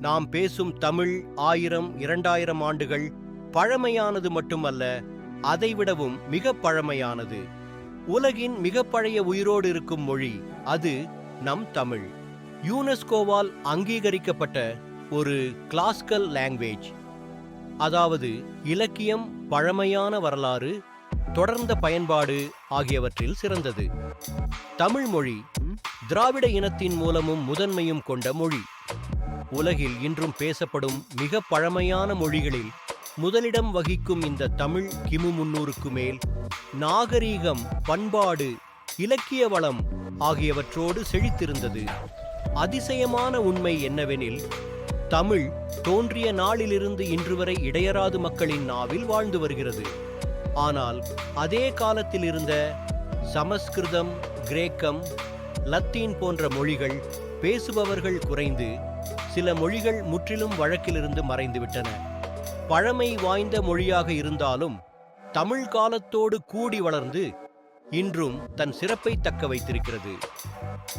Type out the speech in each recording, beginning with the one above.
நாம் பேசும் தமிழ் ஆயிரம் இரண்டாயிரம் ஆண்டுகள் பழமையானது மட்டுமல்ல அதைவிடவும் மிக பழமையானது. உலகின் மிக பழைய உயிரோடு இருக்கும் மொழி அது நம் தமிழ். யுனெஸ்கோவால் அங்கீகரிக்கப்பட்ட ஒரு கிளாஸ்கல் லாங்குவேஜ். அதாவது இலக்கியம் பழமையான வரலாறு தொடர்ந்த பயன்பாடு ஆகியவற்றில் சிறந்தது. தமிழ் மொழி திராவிட இனத்தின் மூலமும் முதன்மையும் கொண்ட மொழி. உலகில் இன்றும் பேசப்படும் மிக பழமையான மொழிகளில் முதலிடம் வகிக்கும் இந்த தமிழ் கிமு முன்னூறுக்கு மேல் நாகரீகம் பண்பாடு இலக்கிய வளம் ஆகியவற்றோடு செழித்திருந்தது. அதிசயமான உண்மை என்னவெனில் தமிழ் தோன்றிய நாளிலிருந்து இன்று வரை இடையராது மக்களின் நாவில் வாழ்ந்து வருகிறது. ஆனால் அதே காலத்தில் இருந்த சமஸ்கிருதம் கிரேக்கம் லத்தீன் போன்ற மொழிகள் பேசுபவர்கள் குறைந்து சில மொழிகள் முற்றிலும் வழக்கிலிருந்து மறைந்துவிட்டன. பழமை வாய்ந்த மொழியாக இருந்தாலும் தமிழ் காலத்தோடு கூடி வளர்ந்து இன்றும் தன் சிறப்பை தக்க வைத்திருக்கிறது.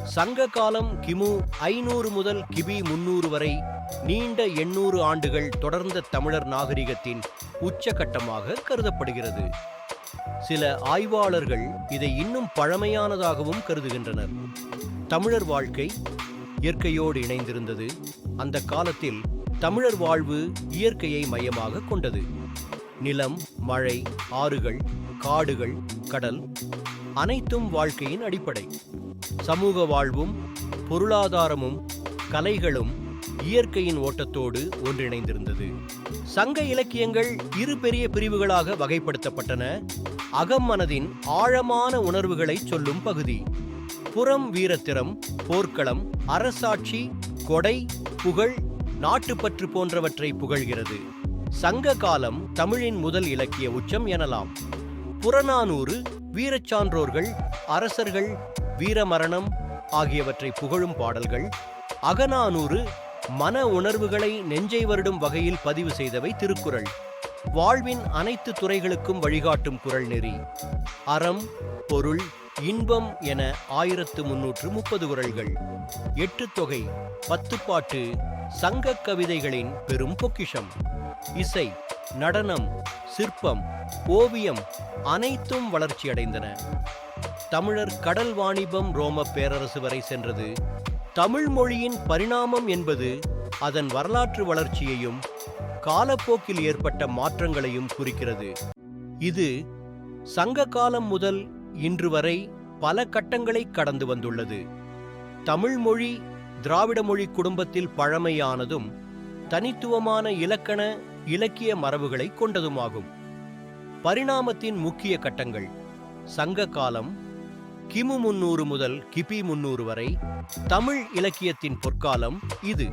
சங்க காலம் கிமு ஐநூறு முதல் கிபி முன்னூறு வரை நீண்ட எண்ணூறு ஆண்டுகள் தொடர்ந்த தமிழர் நாகரிகத்தின் உச்சகட்டமாக கருதப்படுகிறது. சில ஆய்வாளர்கள் இதை இன்னும் பழமையானதாகவும் கருதுகின்றனர். தமிழர் வாழ்க்கை இயற்கையோடு இணைந்திருந்தது. அந்த காலத்தில் தமிழர் வாழ்வு இயற்கையை மையமாக கொண்டது. நிலம் மழை ஆறுகள் காடுகள் கடல் அனைத்தும் வாழ்க்கையின் அடிப்படை. சமூக வாழ்வும் பொருளாதாரமும் கலைகளும் இயற்கையின் ஓட்டத்தோடு ஒன்றிணைந்திருந்தது. சங்க இலக்கியங்கள் இரு பெரிய பிரிவுகளாக வகைப்படுத்தப்பட்டன. அகம்மனதின் ஆழமான உணர்வுகளை சொல்லும் பகுதி. புறம் வீரத்திறம் போர்க்களம் அரசாட்சி கொடை புகழ் நாட்டுப்பற்று போன்றவற்றை புகழ்கிறது. சங்க காலம் தமிழின் முதல் இலக்கிய உச்சம் எனலாம். புறநானூறு வீரச்சான்றோர்கள் அரசர்கள் வீரமரணம் ஆகியவற்றை புகழும் பாடல்கள் அகநானூறு மன உணர்வுகளை நெஞ்சை வருடும் வகையில் பதிவு செய்தவை திருக்குறள். வாழ்வின் அனைத்து துறைகளுக்கும் வழிகாட்டும் குரல் நெறி. அறம் பொருள் இன்பம் என ஆயிரத்து முன்னூற்று முப்பது குறள்கள் எட்டு தொகை பத்து பாட்டு சங்க கவிதைகளின் பெரும் பொக்கிஷம். இசை நடனம் சிற்பம் ஓவியம் அனைத்தும் வளர்ச்சியடைந்தன தமிழர் கடல் வாணிபம் ரோம பேரரசு வரை சென்றது. தமிழ் மொழியின் பரிணாமம் என்பது அதன் வரலாற்று வளர்ச்சியையும் காலப்போக்கில் ஏற்பட்ட மாற்றங்களையும் குறிக்கிறது. இது சங்க காலம் முதல் இன்று வரை பல கட்டங்களை கடந்து வந்துள்ளது. தமிழ் மொழி திராவிட மொழி குடும்பத்தில் பழமையானதும் தனித்துவமான இலக்கண இலக்கிய மரபுகளை கொண்டதுமாகும். பரிணாமத்தின் முக்கிய கட்டங்கள் சங்க காலம் கிமு முன்னூறு முதல் கிபி முன்னூறு வரை தமிழ் இலக்கியத்தின் பொற்காலம் இது.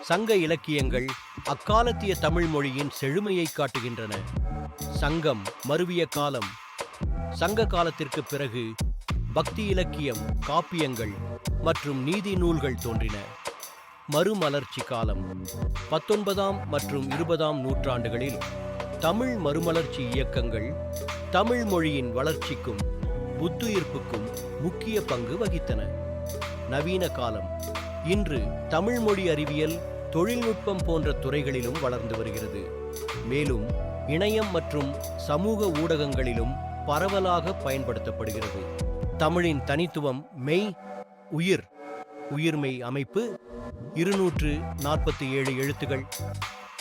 சங்க இலக்கியங்கள் அக்காலத்திய தமிழ் மொழியின் செழுமையை காட்டுகின்றன. சங்கம் மருவிய காலம். சங்க காலத்திற்கு பிறகு பக்தி இலக்கியம் காப்பியங்கள் மற்றும் நீதி நூல்கள் தோன்றின. மறுமலர்ச்சி காலம். பத்தொன்பதாம் மற்றும் இருபதாம் நூற்றாண்டுகளில் தமிழ் மறுமலர்ச்சி இயக்கங்கள் தமிழ் மொழியின் வளர்ச்சிக்கும் புத்துயிர்ப்புக்கும் முக்கிய பங்கு வகித்தன. நவீன காலம். இன்று தமிழ் மொழி அறிவியல் தொழில்நுட்பம் போன்ற துறைகளிலும் வளர்ந்து வருகிறது. மேலும் இணையம் மற்றும் சமூக ஊடகங்களிலும் பரவலாக பயன்படுத்தப்படுகிறது. தமிழின் தனித்துவம் மெய் உயிர் உயிர்மெய் அமைப்பு இருநூற்று நாற்பத்தி ஏழு எழுத்துகள்.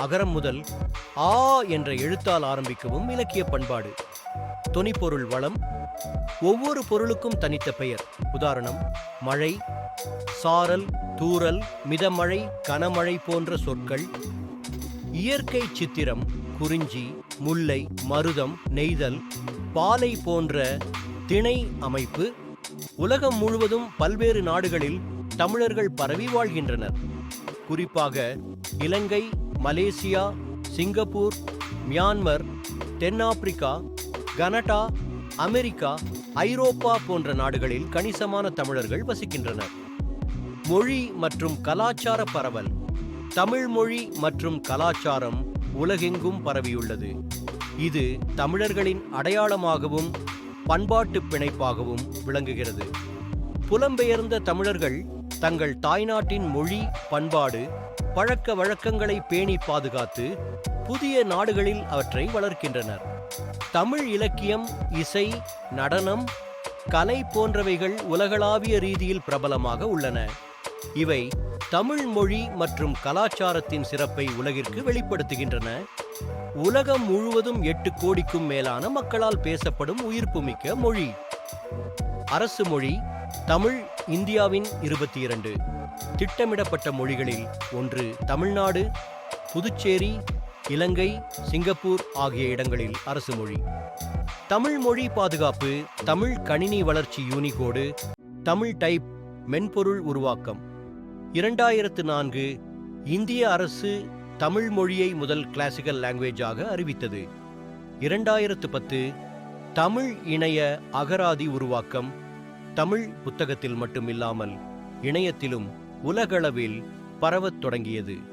அகரம் முதல் ஆ என்ற எழுத்தால் ஆரம்பிக்கவும் இலக்கிய பண்பாடு. தொனிப்பொருள் வளம் ஒவ்வொரு பொருளுக்கும் தனித்த பெயர். உதாரணம் மழை சாரல் தூரல் மிதமழை கனமழை போன்ற சொற்கள். இயற்கை சித்திரம் குறிஞ்சி முல்லை மருதம் நெய்தல் பாலை போன்ற திணை அமைப்பு. உலகம் முழுவதும் பல்வேறு நாடுகளில் தமிழர்கள் பரவி வாழ்கின்றனர். குறிப்பாக இலங்கை மலேசியா சிங்கப்பூர் மியான்மர் தென்னாப்பிரிக்கா கனடா அமெரிக்கா ஐரோப்பா போன்ற நாடுகளில் கணிசமான தமிழர்கள் வசிக்கின்றனர். மொழி மற்றும் கலாச்சார பரவல் தமிழ் மொழி மற்றும் கலாச்சாரம் உலகெங்கும் பரவியுள்ளது. இது தமிழர்களின் அடையாளமாகவும் பண்பாட்டு பிணைப்பாகவும் விளங்குகிறது. புலம்பெயர்ந்த தமிழர்கள் தங்கள் தாய்நாட்டின் மொழி பண்பாடு பழக்க வழக்கங்களை பேணி பாதுகாத்து புதிய நாடுகளில் அவற்றை வளர்க்கின்றனர். தமிழ் இலக்கியம் இசை நடனம் கலை போன்றவைகள் உலகளாவிய ரீதியில் பிரபலமாக உள்ளன. இவை தமிழ் மொழி மற்றும் கலாச்சாரத்தின் சிறப்பை உலகிற்கு வெளிப்படுத்துகின்றன. உலகம் முழுவதும் எட்டு கோடிக்கும் மேலான மக்களால் பேசப்படும் உயிர்ப்புமிக்க மொழி. அரசு மொழி தமிழ் இந்தியாவின் இருபத்தி இரண்டு. திட்டமிடப்பட்ட மொழிகளில் ஒன்று தமிழ்நாடு புதுச்சேரி இலங்கை சிங்கப்பூர் ஆகிய இடங்களில் அரசு மொழி. தமிழ் மொழி பாதுகாப்பு தமிழ் கணினி வளர்ச்சி யூனிகோடு தமிழ் டைப் மென்பொருள் உருவாக்கம். இரண்டாயிரத்து நான்கு இந்திய அரசு தமிழ் மொழியை முதல் கிளாசிக்கல் லாங்குவேஜாக அறிவித்தது. இரண்டாயிரத்து பத்து தமிழ் இணைய அகராதி உருவாக்கம். தமிழ் புத்தகத்தில் மட்டுமில்லாமல் இணையத்திலும் உலகளவில் பரவத் தொடங்கியது.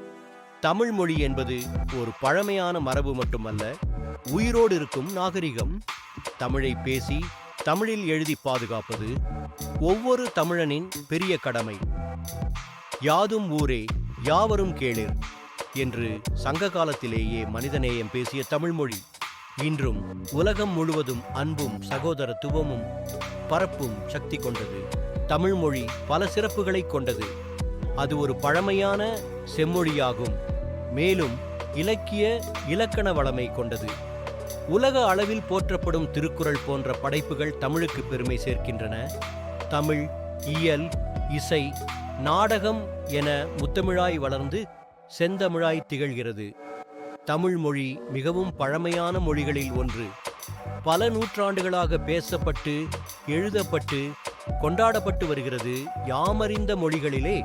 தமிழ் மொழி என்பது ஒரு பழமையான மரபு மட்டுமல்ல உயிரோடு இருக்கும் நாகரிகம். தமிழை பேசி தமிழில் எழுதி பாதுகாப்பது ஒவ்வொரு தமிழனின் பெரிய கடமை. யாதும் ஊரே யாவரும் கேளிர் என்று சங்க காலத்திலேயே மனிதநேயம் பேசிய தமிழ்மொழி இன்றும் உலகம் முழுவதும் அன்பும் சகோதரத்துவமும் பரப்பும் சக்தி கொண்டது. தமிழ்மொழி பல சிறப்புகளை கொண்டது. அது ஒரு பழமையான செம்மொழியாகும். மேலும் இலக்கிய இலக்கண வளமை கொண்டது. உலக அளவில் போற்றப்படும் திருக்குறள் போன்ற படைப்புகள் தமிழுக்கு பெருமை சேர்க்கின்றன. தமிழ் இயல் இசை நாடகம் என முத்தமிழாய் வளர்ந்து செந்தமிழாய் திகழ்கிறது. தமிழ் மொழி மிகவும் பழமையான மொழிகளில் ஒன்று. பல நூற்றாண்டுகளாக பேசப்பட்டு எழுதப்பட்டு கொண்டாடப்பட்டு வருகிறது யாமறிந்த மொழிகளிலே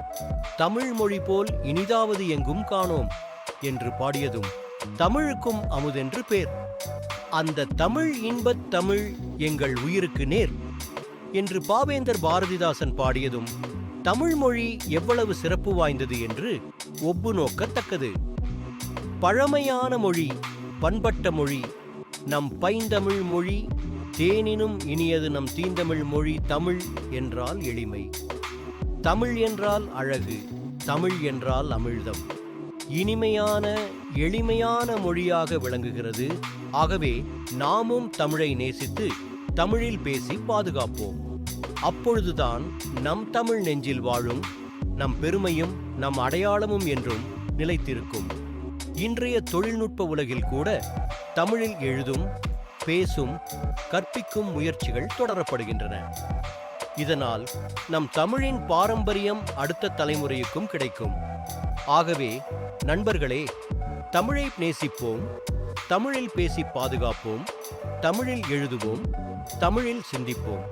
தமிழ் மொழி போல் இனிதாவது எங்கும் காணோம். என்று பாடியதும் தமிழுக்கும் அமுதென்று பேர். அந்த தமிழ் இன்பத் தமிழ் எங்கள் உயிருக்கு நேர் என்று பாவேந்தர் பாரதிதாசன் பாடியதும் தமிழ் மொழி எவ்வளவு சிறப்பு வாய்ந்தது என்று ஒப்பு நோக்கத்தக்கது. பழமையான மொழி பண்பட்ட மொழி நம் பைந்தமிழ் மொழி தேனினும் இனியது நம் தீந்தமிழ் மொழி தமிழ் என்றால் எளிமை. தமிழ் என்றால் அழகு தமிழ் என்றால் அமிழ்தம். இனிமையான எளிமையான மொழியாக விளங்குகிறது. ஆகவே நாமும் தமிழை நேசித்து தமிழில் பேசி பாதுகாப்போம். அப்பொழுதுதான் நம் தமிழ் நெஞ்சில் வாழும் நம் பெருமையும் நம் அடையாளமும் என்றும் நிலைத்திருக்கும். இன்றைய தொழில்நுட்ப உலகில் கூட தமிழில் எழுதும் பேசும் கற்பிக்கும் முயற்சிகள் தொடரப்படுகின்றன. இதனால் நம் தமிழின் பாரம்பரியம் அடுத்த தலைமுறைக்கும் கிடைக்கும். ஆகவே நண்பர்களே தமிழை நேசிப்போம் தமிழில் பேசி பாதுகாப்போம் தமிழில் எழுதுவோம் தமிழில் சிந்திப்போம்.